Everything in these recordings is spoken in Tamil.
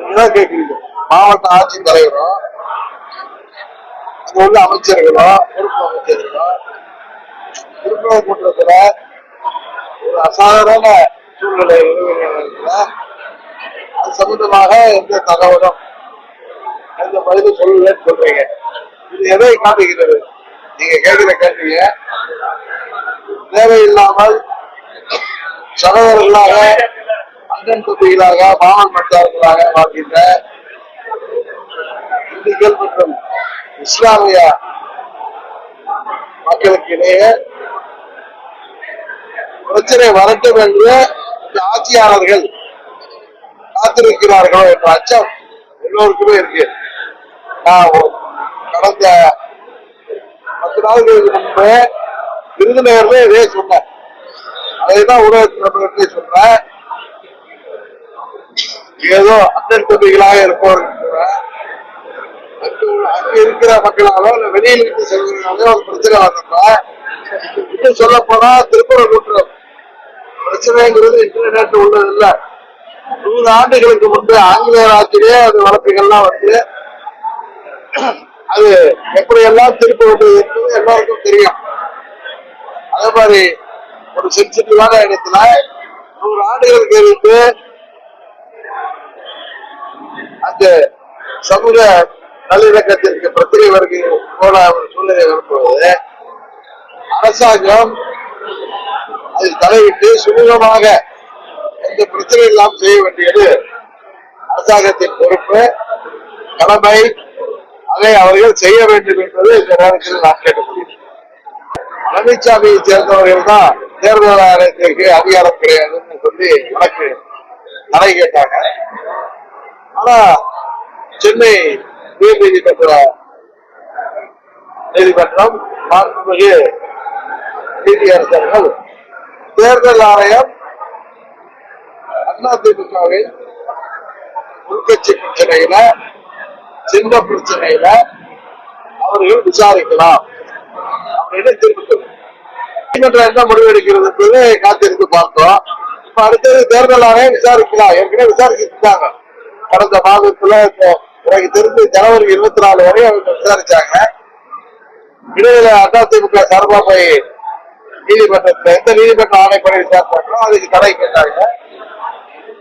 அதுதான் கேக்குறீங்க. மாவட்ட ஆட்சித்தலைவரும் அங்க உள்ள அமைச்சர்களும் பொறுப்பு அமைச்சர்களும் திருப்பூர் கூட்டத்துல ஒரு அசாதாரண சூழ்நிலை நிலவுகிறதுல அது சம்பந்தமாக எந்த தகவலும் எந்த பதிலும் சொல்லலன்னு சொல்றீங்க. இது எதை காட்டுகிறது? நீங்க கேட்கிற கேள்விய தேவையில்லாமல் சகோதரர்களாக அண்ணன் தொகுதிகளாக மாமன் மட்டார்களாக வாழ்கின்ற இந்துக்கள் மற்றும் இஸ்லாமிய மக்களுக்கு இடையே பிரச்சனை வரட்டும் என்று ஆட்சியாளர்கள் காத்திருக்கிறார்களோ என்ற அச்சம் எல்லோருக்குமே இருக்கு. நான் கடந்த பத்து நாள்களுக்கு முன்பு விருதுநகர்ல இதே சொன்னேன். அதைதான் ஊடகத்தில் சொல்றேன் ஏதோ அண்ணன் தம்பிகளாக இருப்பவர்கள் கூட அங்கு இருக்கிற மக்களாலோ இல்ல வெளியில் இருந்து செல்வர்களாலோ ஒரு பிரச்சனை வந்தப்ப இன்னும் சொல்ல போனா திருப்பூர் கூட்டுறோம் பிரச்சனைங்கிறது இன்டர்நெட் உள்ளது இல்ல நூறு ஆண்டுகளுக்கு முன்பு ஆங்கிலேயர் ஆட்சியிலே அது வழக்குகள்லாம் வந்து அது எப்படியெல்லாம் திருப்ப வேண்டியது என்பது எல்லாருக்கும் தெரியும். அதே மாதிரி ஒரு சென்சிட்டிவான இடத்துல நூறு ஆண்டுகளுக்கு இருந்து இந்த சமூக நல்லிணக்கத்திற்கு பிரச்சனை வருகிற போல ஒரு சூழ்நிலை வரும்போது அரசாங்கம் அதில் தலையிட்டு சுமூகமாக எந்த பிரச்சனை இல்லாமல் செய்ய வேண்டியது அரசாங்கத்தின் பொறுப்பு கடமை அதை அவர்கள் செய்ய வேண்டும் என்பது இந்த நேரத்தில் நான் கேட்டுக்கொள்கிறேன். பழனிசாமியை சேர்ந்தவர்கள் தான் தேர்தல் ஆணையத்திற்கு அதிகாரம் கிடையாதுன்னு சொல்லி வழக்கு தடை கேட்டாங்க. ஆனா சென்னை உயர் நீதிமன்ற நீதிமன்றம் மாண்புமிகு நீதியரசர்கள் தேர்தல் ஆணையம் அதிமுகவின் உள்கட்சி பிரச்சனையில சின்ன பிரச்சனையில அவர்கள் விசாரிக்கலாம். அப்படின்னு தீர்ப்பு நீதிமன்றம் என்ன முடிவெடுக்கிறது என்பது காத்திருந்து பார்த்தோம். இப்ப அடுத்தது தேர்தல் ஆணையம் விசாரிக்கலாம். ஏற்கனவே விசாரிச்சிருக்காங்க. கடந்த மாதத்துல இந்த எனக்கு தெரிஞ்சு ஜனவரி இருபத்தி நாலு வரை அவங்க விசாரிச்சாங்க. இடையில அதிமுக சார்பா போய் நீதிமன்றத்துல எந்த நீதிமன்ற ஆணைப்படி விசாரிச்சாங்களோ அதுக்கு தடை கேட்டாங்க.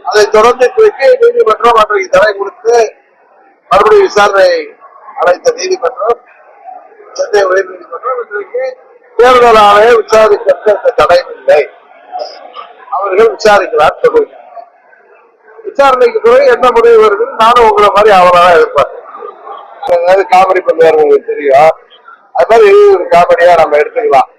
அதை தொடர்ந்து போயிட்டு நீதிமன்றம் அன்றைக்கு தடை கொடுத்து மறுபடியும் விசாரணை அழைத்த நீதிமன்றம் சென்னை உயர் நீதிமன்றம் இன்றைக்கு தேர்தல் ஆணையம் விசாரிக்க தடையும் இல்லை அவர்கள் விசாரிக்கிறார் சொல்லுங்க விசாரணைக்கு பிறகு என்ன முடிவு வருது? நானும் உங்களை மாதிரி அவராக இருப்பேன். அதாவது காமெடி பண்ணுவார் உங்களுக்கு தெரியும். அது மாதிரி இது ஒரு காமெடியா நம்ம எடுத்துக்கலாம்.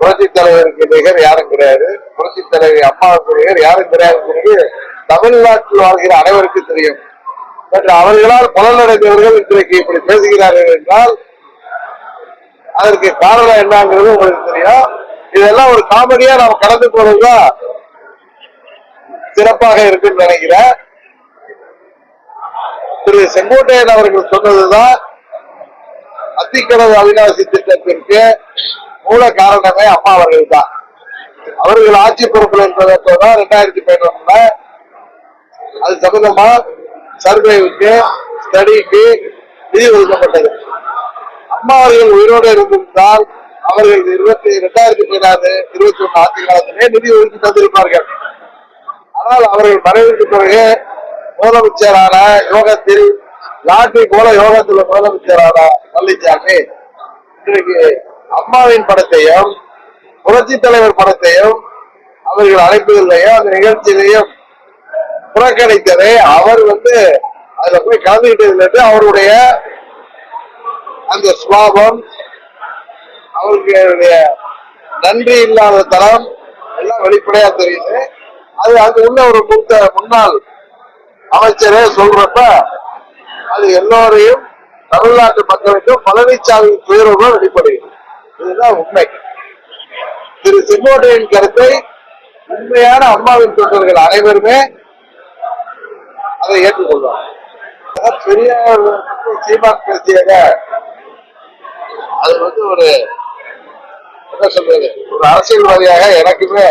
புரட்சி தலைவருக்கு நிகர் யாரும் கிடையாது. புரட்சி தலைவி அம்மாவுக்கு நிகர் யாரும் கிடையாது. தமிழ்நாட்டில் வாழ்கிற அனைவருக்கும் தெரியும். பட் அவர்களால் புலனடைந்தவர்கள் இன்றைக்கு இப்படி பேசுகிறார்கள் என்றால் அதற்கு காரணம் என்னங்கிறது உங்களுக்கு தெரியும். இதெல்லாம் ஒரு காமெடியா நாம் கடந்து போறதுதான் சிறப்பாக இருக்குன்னு நினைக்கிறேன். திரு செங்கோட்டையன் அவர்கள் சொன்னதுதான் அத்திக்கடவு அவிநாசி திட்டத்திற்கு மூல காரணமே அம்மா அவர்கள் தான் அவர்கள் ஆட்சி பொறுப்பில் இருந்ததான் ரெண்டாயிரத்தி பதினொன்னுல அது சம்பந்தமா சர்வேவுக்கு ஸ்டடிக்கு நிதி ஒதுக்கப்பட்டது. அம்மா அவர்கள் உயிரோடு இருந்திருந்தால் அவர்கள் இருபத்தி இரண்டாயிரத்தி பதினாறு இருபத்தி ஒண்ணு ஆட்சி காலத்திலே நிதி ஒதுக்கி தந்திருப்பார்கள். ஆனால் அவர்கள் மறைவுக்கு பிறகு முதலமைச்சரான யோகத்தில் லாட்டரி போல யோகத்தில் முதலமைச்சரான பழனிசாமி இன்றைக்கு அம்மாவின் படத்தையும் புரட்சி தலைவர் படத்தையும் அவர்கள் அழைப்பதில்லையும் அந்த நிகழ்ச்சியிலையும் புறக்கணித்ததை அவர் வந்து அதுல போய் கலந்துகிட்டது அவருடைய அந்த சுவாபம் அவர்களுடைய நன்றி இல்லாத தரம் எல்லாம் வெளிப்படையா தெரியுது. அது அங்க உள்ள ஒரு மூத்த முன்னாள் அமைச்சரே சொல்றப்ப அது எல்லோரையும் தமிழ்நாட்டு மக்களுக்கும் பழனிசாமி துயரமும் வெளிப்படுகிறது. இதுதான் உண்மை. திரு செங்கோட்டையின் கருத்தை உண்மையான அம்மாவின் தொண்டர்கள் அனைவருமே அதை ஏற்றுக்கொள்வார். பெரிய பெரியார் சீமான் பேசியத அது வந்து ஒரு என்ன சொல்றது ஒரு அரசியல்வாதியாக எனக்குமே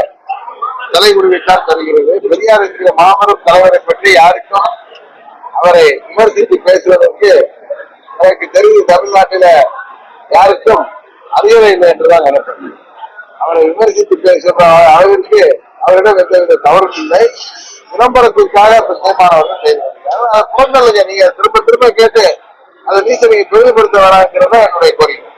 தலைகுருவித்தான் தருகிறது பெரியார் என்கிற மாபெரும் தலைவரை பற்றி யாருக்கும் அவரை விமர்சித்து பேசுவதற்கு எனக்கு தெரிந்து தமிழ்நாட்டில யாருக்கும் அறியவே இல்லை என்றுதான் நினைப்பேன். அவரை விமர்சித்து பேசுகிற அளவிற்கு அவரிடம் எந்தவித தவறும் இல்லை. விளம்பரத்திற்காக நிச்சயமானவர்கள் செய்திருக்கிறார் போன்றலைங்க நீங்க திரும்ப திரும்ப கேட்டு அதை நீச நீங்க பெருமைப்படுத்த வராங்கிறத என்னுடைய கோரிக்கை.